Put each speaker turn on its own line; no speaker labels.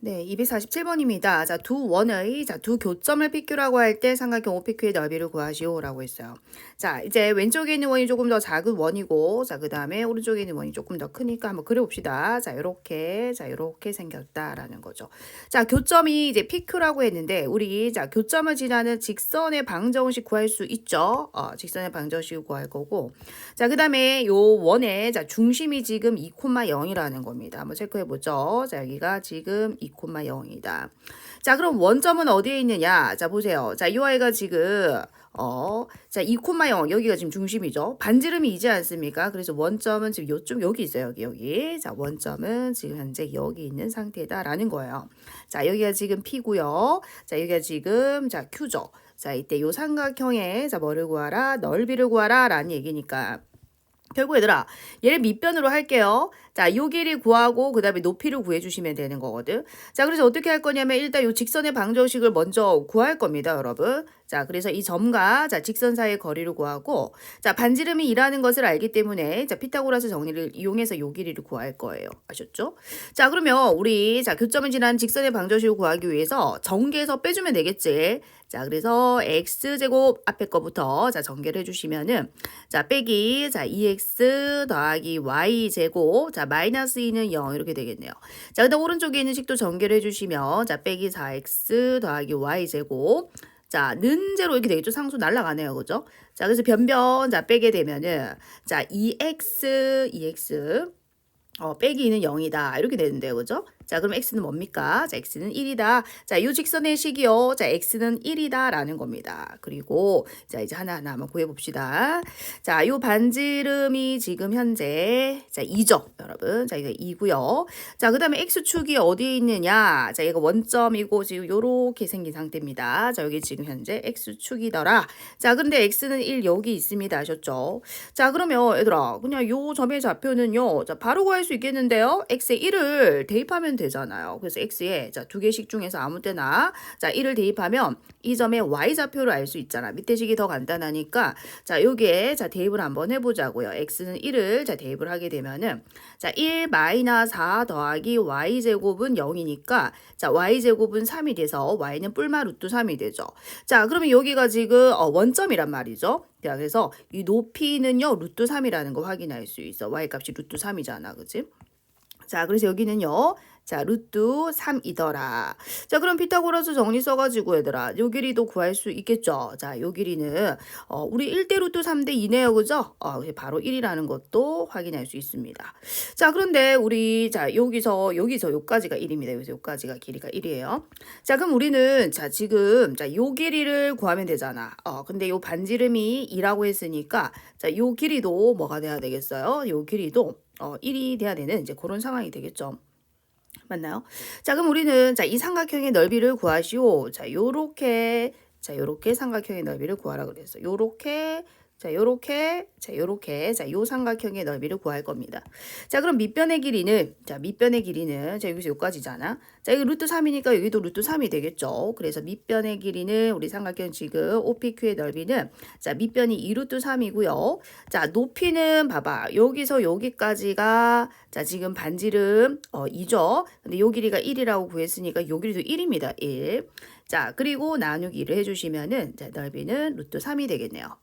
네, 247번입니다. 자, 두 원의 자, 두 교점을 PQ라고 할 때 삼각형 OPQ의 넓이를 구하시오 라고 했어요. 자, 이제 왼쪽에 있는 원이 조금 더 작은 원이고, 자, 그 다음에 오른쪽에 있는 원이 조금 더 크니까 한번 그려봅시다. 자, 요렇게, 자, 요렇게 생겼다라는 거죠. 자, 교점이 이제 PQ라고 했는데, 우리, 자, 교점을 지나는 직선의 방정식 구할 수 있죠. 어, 직선의 방정식 구할 거고. 자, 그 다음에 요 원의, 자, 중심이 지금 2,0이라는 겁니다. 한번 체크해보죠. 자, 여기가 지금 2,0이다. 자, 그럼 원점은 어디에 있느냐? 자, 보세요. 자, 이 아이가 지금 어, 자, 2,0 여기가 지금 중심이죠. 반지름이 이지 않습니까? 그래서 원점은 지금 요쯤 여기 있어요. 여기 여기. 자, 원점은 지금 현재 여기 있는 상태다라는 거예요. 자, 여기가 지금 P고요. 자, 여기가 지금 자, Q죠. 자, 이때 요 삼각형의 자, 뭐를 구하라? 넓이를 구하라 라는 얘기니까 결국 얘들아 얘를 밑변으로 할게요. 자, 요 길이 구하고 그다음에 높이를 구해 주시면 되는 거거든. 자, 그래서 어떻게 할 거냐면 일단 요 직선의 방정식을 먼저 구할 겁니다, 여러분. 자, 그래서 이 점과 자, 직선 사이의 거리를 구하고 자, 반지름이 일하는 것을 알기 때문에 자, 피타고라스 정리를 이용해서 요 길이를 구할 거예요. 아셨죠? 자, 그러면 우리 자, 교점을 지난 직선의 방정식을 구하기 위해서 전개해서 빼주면 되겠지. 자, 그래서 x제곱 앞에 거부터 자, 전개를 해 주시면은 자, 빼기 자, 2x 더하기 y제곱 자, 마이너스 2는 0 이렇게 되겠네요. 자, 그다음 오른쪽에 있는 식도 전개를 해주시면 자, 빼기 4x 더하기 y제곱 자, 는 제로 이렇게 되겠죠. 상수 날라가네요. 그죠? 자, 그래서 변변 자, 빼게 되면은 자, 2x 2x 어, 빼기 2는 0이다. 이렇게 되는데요. 그죠? 자, 그럼 x는 뭡니까? 자, x는 1이다. 자, 이 직선의 식이요. 자, x는 1이다. 라는 겁니다. 그리고, 자, 이제 하나하나 한번 구해봅시다. 자, 요 반지름이 지금 현재, 자, 2죠. 여러분. 자, 이거 2고요. 자, 그 다음에 x축이 어디에 있느냐? 자, 얘가 원점이고, 지금 요렇게 생긴 상태입니다. 자, 여기 지금 현재 x축이더라. 자, 근데 x는 1 여기 있습니다. 아셨죠? 자, 그러면 얘들아, 그냥 요 점의 좌표는요. 자, 바로 구할 수 있겠는데요? x에 1을 대입하면 되잖아요. 그래서 x에 자, 두 개씩 중에서 아무 때나 자, 1을 대입하면 이 점의 y 좌표를 알 수 있잖아. 밑에 식이 더 간단하니까 자, 여기에 자, 대입을 한번 해 보자고요. x는 1을 자, 대입을 하게 되면은 자, 1 마이너스 4 더하기 y 제곱은 0이니까 자, y 제곱은 3이 돼서 y는 뿔마 루트 3이 되죠. 자, 그러면 여기가 지금 어, 원점이란 말이죠. 자, 그래서 이 높이는요, 루트 3이라는 거 확인할 수 있어. y 값이 루트 3이잖아. 그치? 자, 그래서 여기는요. 자, 루트 3이더라. 자, 그럼 피타고라스 정리 써가지고 얘들아, 요 길이도 구할 수 있겠죠? 자, 요 길이는, 어, 우리 1대 루트 3대 2네요. 그죠? 어, 바로 1이라는 것도 확인할 수 있습니다. 자, 그런데 우리, 자, 여기서, 여기서 요까지가 1입니다. 여기서 요까지가 길이가 1이에요. 자, 그럼 우리는, 자, 지금, 자, 요 길이를 구하면 되잖아. 어, 근데 요 반지름이 2라고 했으니까, 자, 요 길이도 뭐가 돼야 되겠어요? 요 길이도, 어, 1이 돼야 되는 이제 그런 상황이 되겠죠. 맞나요? 자, 그럼 우리는 자, 이 삼각형의 넓이를 구하시오. 자, 요렇게 자, 요렇게 삼각형의 넓이를 구하라 그랬어. 요렇게 자, 요렇게, 자, 요렇게, 자, 요 삼각형의 넓이를 구할 겁니다. 자, 그럼 밑변의 길이는, 자, 밑변의 길이는, 자, 여기서 여기까지잖아. 자, 여기 루트 3이니까 여기도 루트 3이 되겠죠. 그래서 밑변의 길이는, 우리 삼각형 지금 OPQ의 넓이는, 자, 밑변이 2루트 3이고요. 자, 높이는, 봐봐. 여기서 여기까지가, 자, 지금 반지름, 어, 2죠. 근데 요 길이가 1이라고 구했으니까 요 길이도 1입니다. 1. 자, 그리고 나누기를 해주시면은, 자, 넓이는 루트 3이 되겠네요.